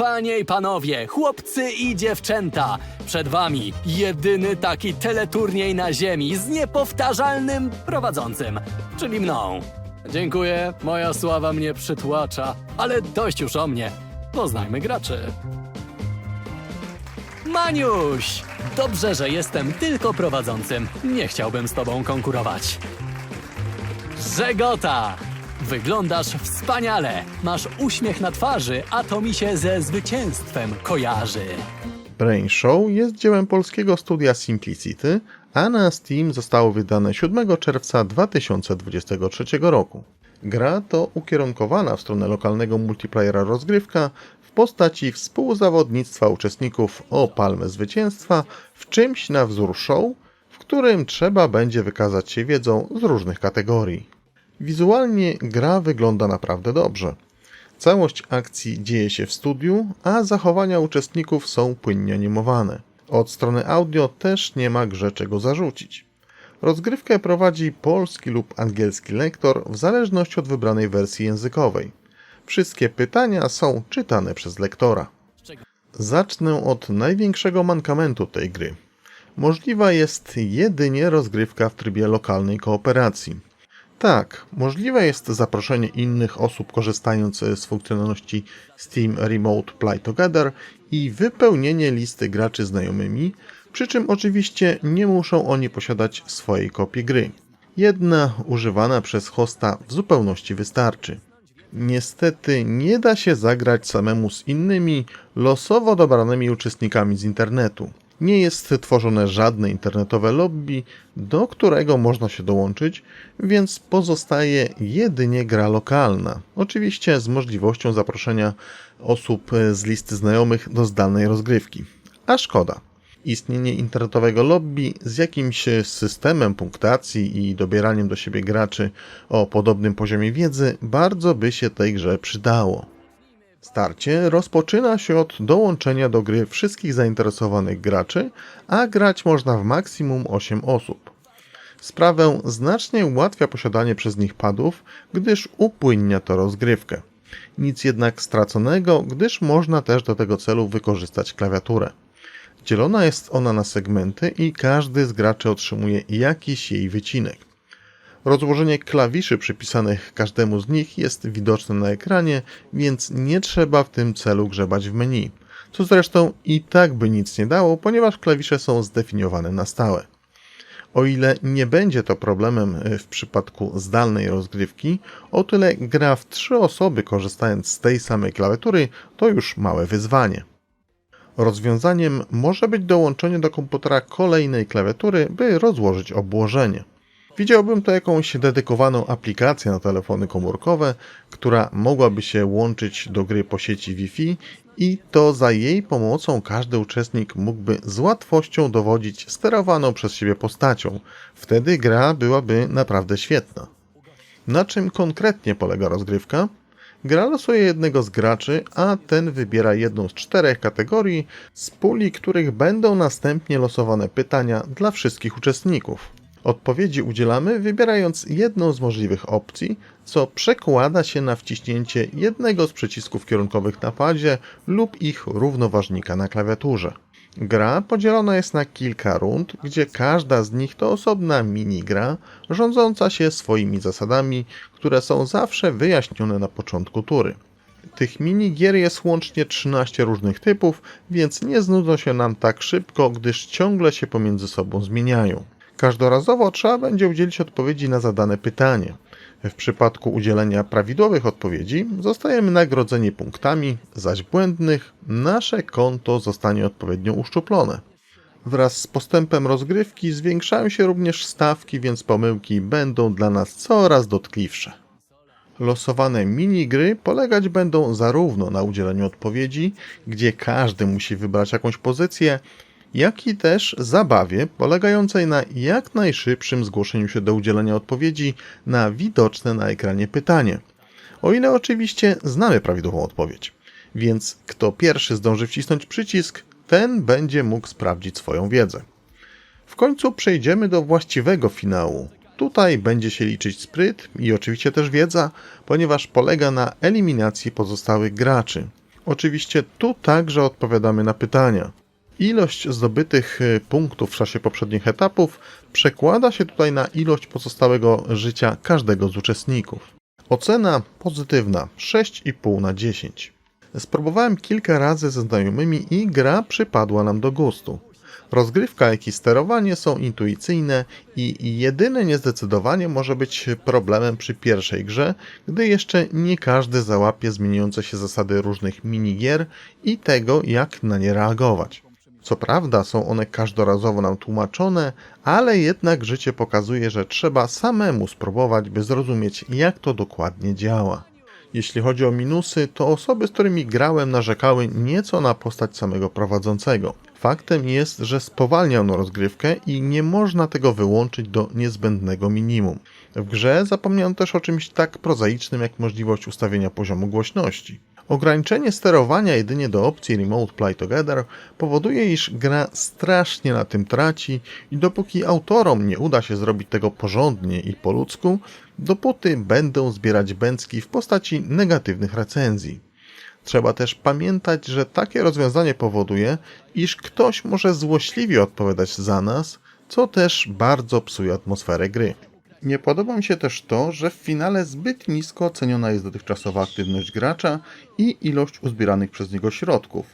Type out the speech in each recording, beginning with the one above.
Panie i panowie, chłopcy i dziewczęta, przed wami jedyny taki teleturniej na ziemi z niepowtarzalnym prowadzącym, czyli mną. Dziękuję, moja sława mnie przytłacza, ale dość już o mnie. Poznajmy graczy. Maniuś! Dobrze, że jestem tylko prowadzącym. Nie chciałbym z tobą konkurować. Żegota! Wyglądasz wspaniale. Masz uśmiech na twarzy, a to mi się ze zwycięstwem kojarzy. Brain Show jest dziełem polskiego studia Simplicity, a na Steam zostało wydane 7 czerwca 2023 roku. Gra to ukierunkowana w stronę lokalnego multiplayera rozgrywka w postaci współzawodnictwa uczestników o palmę zwycięstwa w czymś na wzór show, w którym trzeba będzie wykazać się wiedzą z różnych kategorii. Wizualnie gra wygląda naprawdę dobrze. Całość akcji dzieje się w studiu, a zachowania uczestników są płynnie animowane. Od strony audio też nie ma grze czego zarzucić. Rozgrywkę prowadzi polski lub angielski lektor w zależności od wybranej wersji językowej. Wszystkie pytania są czytane przez lektora. Zacznę od największego mankamentu tej gry. Możliwa jest jedynie rozgrywka w trybie lokalnej kooperacji. Tak, możliwe jest zaproszenie innych osób korzystając z funkcjonalności Steam Remote Play Together i wypełnienie listy graczy znajomymi, przy czym oczywiście nie muszą oni posiadać swojej kopii gry. Jedna używana przez hosta w zupełności wystarczy. Niestety nie da się zagrać samemu z innymi losowo dobranymi uczestnikami z internetu. Nie jest tworzone żadne internetowe lobby, do którego można się dołączyć, więc pozostaje jedynie gra lokalna. Oczywiście z możliwością zaproszenia osób z listy znajomych do zdalnej rozgrywki. A szkoda. Istnienie internetowego lobby z jakimś systemem punktacji i dobieraniem do siebie graczy o podobnym poziomie wiedzy bardzo by się tej grze przydało. Starcie rozpoczyna się od dołączenia do gry wszystkich zainteresowanych graczy, a grać można w maksimum 8 osób. Sprawę znacznie ułatwia posiadanie przez nich padów, gdyż upłynnia to rozgrywkę. Nic jednak straconego, gdyż można też do tego celu wykorzystać klawiaturę. Dzielona jest ona na segmenty i każdy z graczy otrzymuje jakiś jej wycinek. Rozłożenie klawiszy przypisanych każdemu z nich jest widoczne na ekranie, więc nie trzeba w tym celu grzebać w menu. Co zresztą i tak by nic nie dało, ponieważ klawisze są zdefiniowane na stałe. O ile nie będzie to problemem w przypadku zdalnej rozgrywki, o tyle gra w trzy osoby korzystając z tej samej klawiatury to już małe wyzwanie. Rozwiązaniem może być dołączenie do komputera kolejnej klawiatury, by rozłożyć obłożenie. Widziałbym to jakąś dedykowaną aplikację na telefony komórkowe, która mogłaby się łączyć do gry po sieci Wi-Fi i to za jej pomocą każdy uczestnik mógłby z łatwością dowodzić sterowaną przez siebie postacią. Wtedy gra byłaby naprawdę świetna. Na czym konkretnie polega rozgrywka? Gra losuje jednego z graczy, a ten wybiera jedną z czterech kategorii, z puli których będą następnie losowane pytania dla wszystkich uczestników. Odpowiedzi udzielamy wybierając jedną z możliwych opcji, co przekłada się na wciśnięcie jednego z przycisków kierunkowych na padzie lub ich równoważnika na klawiaturze. Gra podzielona jest na kilka rund, gdzie każda z nich to osobna minigra, rządząca się swoimi zasadami, które są zawsze wyjaśnione na początku tury. Tych minigier jest łącznie 13 różnych typów, więc nie znudzą się nam tak szybko, gdyż ciągle się pomiędzy sobą zmieniają. Każdorazowo trzeba będzie udzielić odpowiedzi na zadane pytanie. W przypadku udzielenia prawidłowych odpowiedzi zostajemy nagrodzeni punktami, zaś błędnych nasze konto zostanie odpowiednio uszczuplone. Wraz z postępem rozgrywki zwiększają się również stawki, więc pomyłki będą dla nas coraz dotkliwsze. Losowane minigry polegać będą zarówno na udzieleniu odpowiedzi, gdzie każdy musi wybrać jakąś pozycję, jak i też zabawie polegającej na jak najszybszym zgłoszeniu się do udzielenia odpowiedzi na widoczne na ekranie pytanie. O ile oczywiście znamy prawidłową odpowiedź. Więc kto pierwszy zdąży wcisnąć przycisk, ten będzie mógł sprawdzić swoją wiedzę. W końcu przejdziemy do właściwego finału. Tutaj będzie się liczyć spryt i oczywiście też wiedza, ponieważ polega na eliminacji pozostałych graczy. Oczywiście tu także odpowiadamy na pytania. Ilość zdobytych y, punktów w czasie poprzednich etapów przekłada się tutaj na ilość pozostałego życia każdego z uczestników. Ocena pozytywna 6,5 na 10. Spróbowałem kilka razy ze znajomymi i gra przypadła nam do gustu. Rozgrywka, jak i sterowanie są intuicyjne i jedyne niezdecydowanie może być problemem przy pierwszej grze, gdy jeszcze nie każdy załapie zmieniające się zasady różnych minigier i tego, jak na nie reagować. Co prawda są one każdorazowo nam tłumaczone, ale jednak życie pokazuje, że trzeba samemu spróbować, by zrozumieć, jak to dokładnie działa. Jeśli chodzi o minusy, to osoby, z którymi grałem, narzekały nieco na postać samego prowadzącego. Faktem jest, że spowalnia on rozgrywkę i nie można tego wyłączyć do niezbędnego minimum. W grze zapomniano też o czymś tak prozaicznym jak możliwość ustawienia poziomu głośności. Ograniczenie sterowania jedynie do opcji Remote Play Together powoduje, iż gra strasznie na tym traci i dopóki autorom nie uda się zrobić tego porządnie i po ludzku, dopóty będą zbierać bęcki w postaci negatywnych recenzji. Trzeba też pamiętać, że takie rozwiązanie powoduje, iż ktoś może złośliwie odpowiadać za nas, co też bardzo psuje atmosferę gry. Nie podoba mi się też to, że w finale zbyt nisko oceniona jest dotychczasowa aktywność gracza i ilość uzbieranych przez niego środków,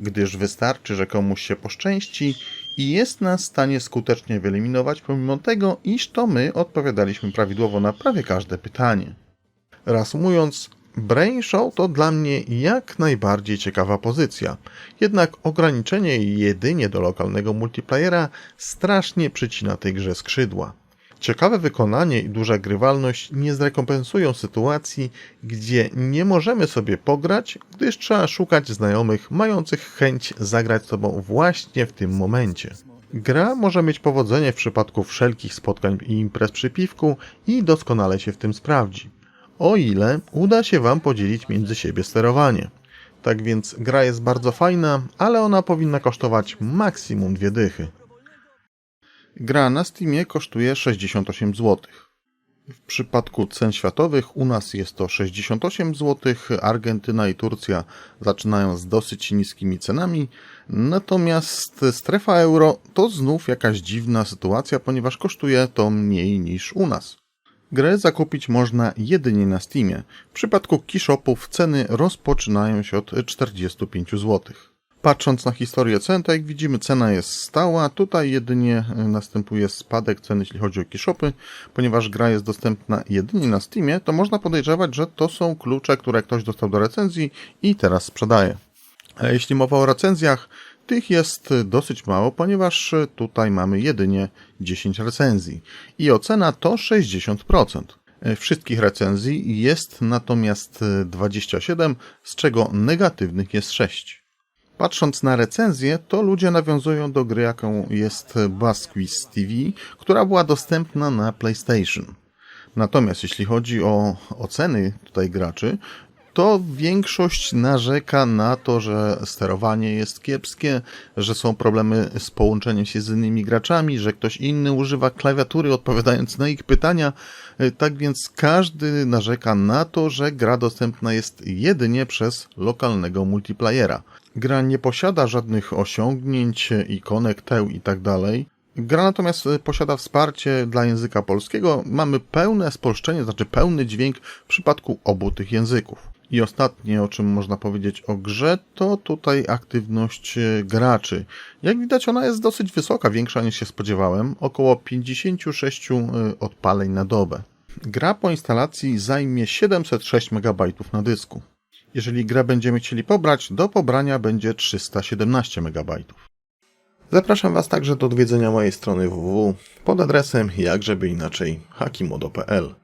gdyż wystarczy, że komuś się poszczęści i jest nas w stanie skutecznie wyeliminować, pomimo tego, iż to my odpowiadaliśmy prawidłowo na prawie każde pytanie. Reasumując, Brain Show to dla mnie jak najbardziej ciekawa pozycja, jednak ograniczenie jedynie do lokalnego multiplayera strasznie przycina tej grze skrzydła. Ciekawe wykonanie i duża grywalność nie zrekompensują sytuacji, gdzie nie możemy sobie pograć, gdyż trzeba szukać znajomych mających chęć zagrać z tobą właśnie w tym momencie. Gra może mieć powodzenie w przypadku wszelkich spotkań i imprez przy piwku i doskonale się w tym sprawdzi. O ile uda się Wam podzielić między siebie sterowanie. Tak więc gra jest bardzo fajna, ale ona powinna kosztować maksimum dwie dychy. Gra na Steamie kosztuje 68 zł. W przypadku cen światowych u nas jest to 68 zł, Argentyna i Turcja zaczynają z dosyć niskimi cenami, natomiast strefa euro to znów jakaś dziwna sytuacja, ponieważ kosztuje to mniej niż u nas. Grę zakupić można jedynie na Steamie. W przypadku keyshopów ceny rozpoczynają się od 45 zł. Patrząc na historię cen, to jak widzimy cena jest stała, tutaj jedynie następuje spadek ceny jeśli chodzi o keyshopy, ponieważ gra jest dostępna jedynie na Steamie, to można podejrzewać, że to są klucze, które ktoś dostał do recenzji i teraz sprzedaje. A jeśli mowa o recenzjach, tych jest dosyć mało, ponieważ tutaj mamy jedynie 10 recenzji i ocena to 60%. Wszystkich recenzji jest natomiast 27, z czego negatywnych jest 6. Patrząc na recenzję, to ludzie nawiązują do gry, jaką jest Buzz Quiz TV, która była dostępna na PlayStation. Natomiast jeśli chodzi o oceny tutaj graczy, to większość narzeka na to, że sterowanie jest kiepskie, że są problemy z połączeniem się z innymi graczami, że ktoś inny używa klawiatury odpowiadając na ich pytania. Tak więc każdy narzeka na to, że gra dostępna jest jedynie przez lokalnego multiplayera. Gra nie posiada żadnych osiągnięć, ikonek, teł tak dalej. Gra natomiast posiada wsparcie dla języka polskiego. Mamy pełne spolszczenie, znaczy pełny dźwięk w przypadku obu tych języków. I ostatnie, o czym można powiedzieć o grze, to tutaj aktywność graczy. Jak widać, ona jest dosyć wysoka, większa niż się spodziewałem, około 56 odpaleń na dobę. Gra po instalacji zajmie 706 MB na dysku. Jeżeli grę będziemy chcieli pobrać, do pobrania będzie 317 MB. Zapraszam Was także do odwiedzenia mojej strony www pod adresem jakżeby inaczej hakimodo.pl.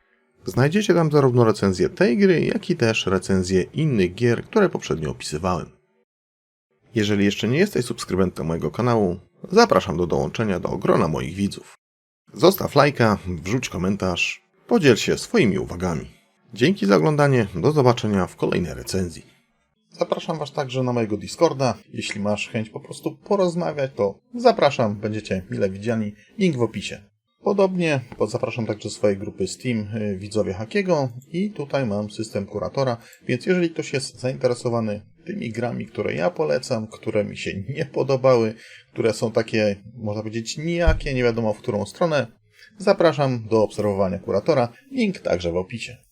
Znajdziecie tam zarówno recenzję tej gry, jak i też recenzję innych gier, które poprzednio opisywałem. Jeżeli jeszcze nie jesteś subskrybentem mojego kanału, zapraszam do dołączenia do grona moich widzów. Zostaw lajka, wrzuć komentarz, podziel się swoimi uwagami. Dzięki za oglądanie, do zobaczenia w kolejnej recenzji. Zapraszam Was także na mojego Discorda. Jeśli masz chęć po prostu porozmawiać, to zapraszam, będziecie mile widziani. Link w opisie. Podobnie zapraszam także swojej grupy Steam Widzowie Hakiego i tutaj mam system kuratora, więc jeżeli ktoś jest zainteresowany tymi grami, które ja polecam, które mi się nie podobały, które są takie, można powiedzieć, nijakie, nie wiadomo w którą stronę, zapraszam do obserwowania kuratora. Link także w opisie.